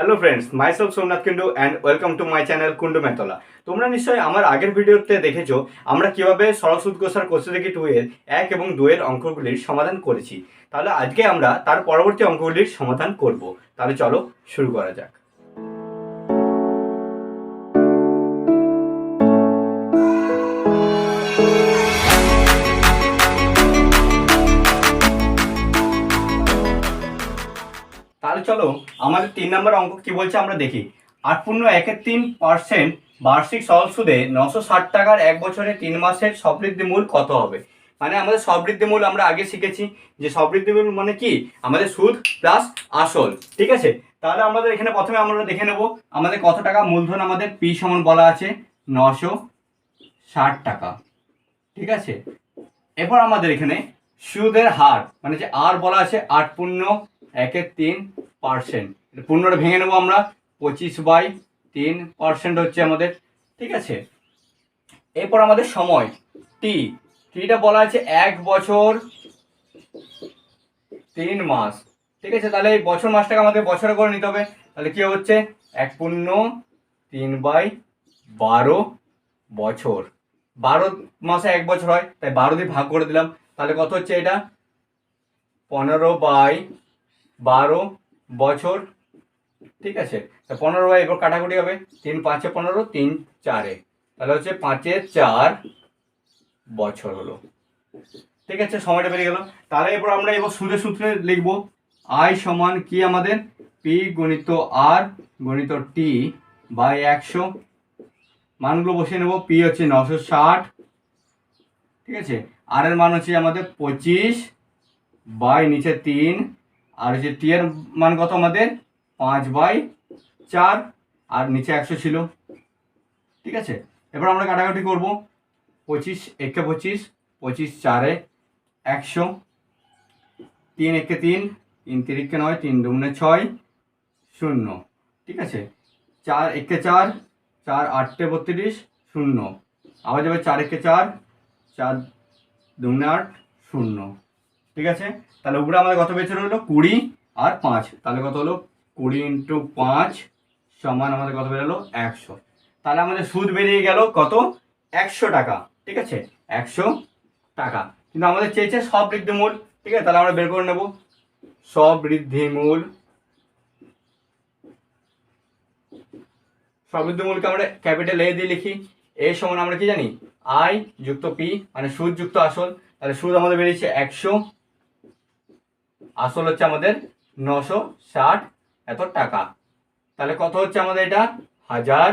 Hello friends my myself Somnath Kundu and welcome to my channel Kundu Metla তোমরা নিশ্চয়ই আমার আগের ভিডিওতে দেখেছ, আমরা কীভাবে সরস্বত গোসার কোষে থেকে টু এর এক এবং দুয়ের অঙ্কগুলির সমাধান করেছি। তাহলে আজকে আমরা তার পরবর্তী অঙ্কগুলির সমাধান করব। তাহলে চলো শুরু করা যাক। চলো, আমাদের তিন নম্বর অঙ্ক কি বলছে আমরা দেখি। আট পূর্ণ একের তিন পার্সেন্ট বার্ষিক সরল সুদে নশো ষাট টাকার এক বছরে তিন মাসের সবৃদ্ধি মূল কত হবে? মানে আমাদের সবৃদ্ধি মূল আমরা আগে শিখেছি, যে সবৃদ্ধি মূল মানে কি? আমাদের সুদ প্লাস আসল, ঠিক আছে? তাহলে আমাদের এখানে প্রথমে আমরা দেখে নেব, আমাদের কত টাকা মূলধন আমাদের পি সমান বলা আছে? নশো ষাট টাকা, ঠিক আছে? এরপর আমাদের এখানে সুদের হার মানে যে আর বলা আছে, আট পূর্ণ একের তিন পার্সেন্ট। পূর্ণটা ভেঙে নেব আমরা, পঁচিশ বাই তিন পার্সেন্ট হচ্ছে আমাদের, ঠিক আছে? এরপর আমাদের সময় টি টিটা বলা আছে এক বছর তিন মাস, ঠিক আছে? তাহলে এই বছর মাসটাকে আমাদের বছরে করে নিতে হবে। তাহলে কি হচ্ছে? এক পূর্ণ তিন বাই বারো বছর। বারো মাসে এক বছর হয়, তাই বারো দিয়ে ভাগ করে দিলাম। তাহলে কত হচ্ছে এটা? পনেরো বাই বারো বছর, ঠিক আছে? তা পনেরো বাই এবার কাটাকুটি হবে। তিন পাঁচে পনেরো, তিন চারে। তাহলে হচ্ছে পাঁচে চার বছর হলো। ঠিক আছে? সময়টা বেরিয়ে গেল। তাহলে এরপর আমরা এবার সুদে সূত্রে লিখব। আই সমান কি আমাদের? পি গণিত আর গণিত টি বাই একশো। মানগুলো বসিয়ে নেব। পি হচ্ছে নশো ষাট। ঠিক আছে? আর এর মান হচ্ছে আমাদের পঁচিশ বাই নিচে তিন। আর হচ্ছে টি এর মান কত আমাদের? পাঁচ বাই চার, আর নিচে একশো ছিল। ঠিক আছে? এবার আমরা কাটাকাটি করব। পঁচিশ, একে পঁচিশ পঁচিশ চারে একশো। তিন একে তিন তিন তিরিকে নয়, তিন দুগুণে ছয়, শূন্য। ঠিক আছে? চার একে চার চার আটটে বত্রিশ, শূন্য। আবার যাবে চার একে চার চার দুগুণে আট, শূন্য। ঠিক আছে? তাহলে উপরে আমাদের কত বেঁচে রইল কুড়ি আর পাঁচ। তাহলে কত হলো? কুড়ি ইন্টু পাঁচ সমান আমাদের কত বেরোলো একশো। তাহলে আমাদের সুদ বেরিয়ে গেল কত? একশো টাকা। ঠিক আছে? একশো টাকা। কিন্তু আমাদের চেয়েছে সব বৃদ্ধি মূল। ঠিক আছে? তাহলে আমরা বের করে নেব। সব বৃদ্ধি মূল। সবৃদ্ধি মূলকে আমরা ক্যাপিটাল এ দিয়ে লিখি। এ সমান আমরা কি জানি? আই যুক্ত পি মানে সুদ যুক্ত আসল। তাহলে সুদ আমাদের বেরিয়েছে একশো। আসল হচ্ছে আমাদের নশো ষাট এত টাকা। তাহলে কত হচ্ছে আমাদের এটা? হাজার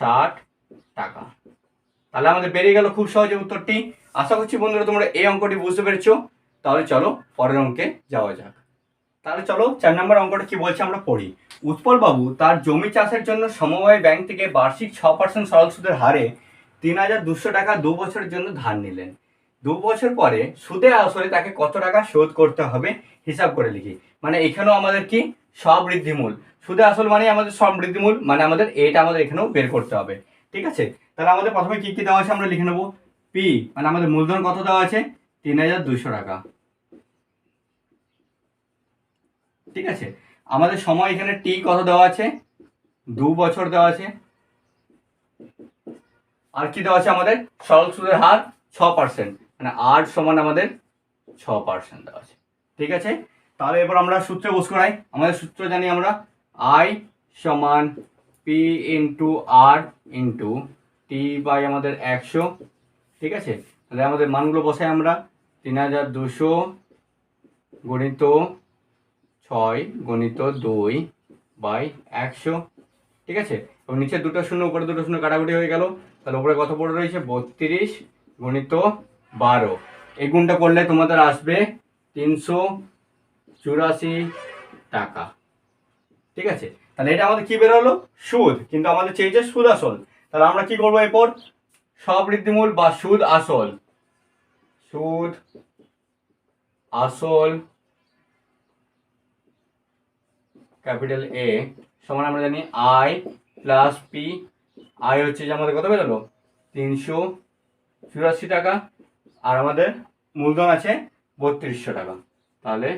ষাট টাকা। তাহলে আমাদের বেরিয়ে গেল খুব সহজে উত্তরটি। আশা করছি বন্ধুরা তোমরা এই অঙ্কটি বুঝতে পেরেছ। তাহলে চলো পরের অঙ্কে যাওয়া যাক। তাহলে চলো চার নম্বর অঙ্কটা কি বলছে আমরা পড়ি। উৎপল বাবু তার জমি চাষের জন্য সমবায় ব্যাংক থেকে বার্ষিক ছ পার্সেন্ট সরল সুদের হারে তিন হাজার দুশো টাকা দু বছরের জন্য ধার নিলেন। দু বছর পরে সুদে আসলে তাকে কত টাকা শোধ করতে হবে হিসাব করে লিখি। মানে এখানেও আমাদের কি? সবৃদ্ধিমূল সুদে আসল মানে আমাদের সমৃদ্ধিমূল মানে আমাদের এটা আমাদের এখানেও বের করতে হবে। ঠিক আছে? তাহলে আমাদের প্রথমে কি কি দেওয়া আছে আমরা লিখে নেব? পি মানে আমাদের মূলধন কত দেওয়া আছে তিন হাজার দুশো টাকা। ঠিক আছে? আমাদের সময় এখানে টি কত দেওয়া আছে? দু বছর দেওয়া আছে। আর কি দেওয়া আছে আমাদের? সরল সুদের হার ছ পার্সেন্ট মানে আর সমান আমাদের ছ পার্সেন্ট দেওয়া আছে। ঠিক আছে? তাহলে এবার আমরা সূত্রে বস করাই। আমাদের সূত্র জানি আমরা আই সমান P into R into T by আমাদের একশো। ঠিক আছে? তাহলে আমাদের মানগুলো বসাই আমরা। তিন হাজার দুশো গণিত ছয় গণিত দুই বাই একশো। ঠিক আছে? এবং নিচে দুটো শূন্য উপরে দুটো শূন্য কাটাকুটি হয়ে গেল। তাহলে উপরে কত পড়ে রয়েছে? বত্রিশ গণিত বারো। এই গুণটা করলে তোমাদের আসবে তিনশো চুরাশি টাকা। ঠিক আছে? তাহলে এটা আমাদের কি বেরোলো? সুদ। কিন্তু আমাদের চেয়েছে সুদ আসল। তাহলে আমরা কি করব এরপর? সবৃদ্ধিমূল বা সুদ আসল। সুদ আসল ক্যাপিটাল এ সমান আমরা জানি আই প্লাস পি আই হচ্ছে যে আমাদের কত বেরোলো? তিনশো চুরাশি টাকা। আর আমাদের মূলধন আছে বত্রিশশো টাকা। তাহলে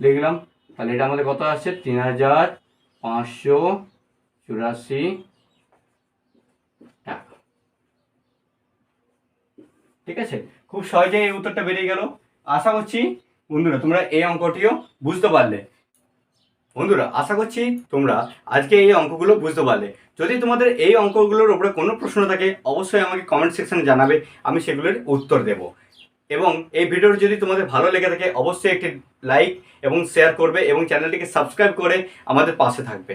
লিখলাম। তাহলে এটা আমাদের কত আসছে? তিন হাজার পাঁচশো চুরাশি টাকা। ঠিক আছে? খুব সহজে এই উত্তরটা বেরিয়ে গেল। আশা করছি, বন্ধুরা, তোমরা এই অঙ্কটিও বুঝতে পারলে। বন্ধুরা, আশা করছি তোমরা আজকে এই অঙ্কগুলো বুঝতে পারলে। যদি তোমাদের এই অঙ্কগুলোর উপরে কোনো প্রশ্ন থাকে, অবশ্যই আমাকে কমেন্ট সেকশনে জানাবে, আমি সেগুলোর উত্তর দেব। এবং এই ভিডিওটি যদি তোমাদের ভালো লেগে থাকে, অবশ্যই একটি লাইক এবং শেয়ার করবে এবং চ্যানেলটিকে সাবস্ক্রাইব করে আমাদের পাশে থাকবে।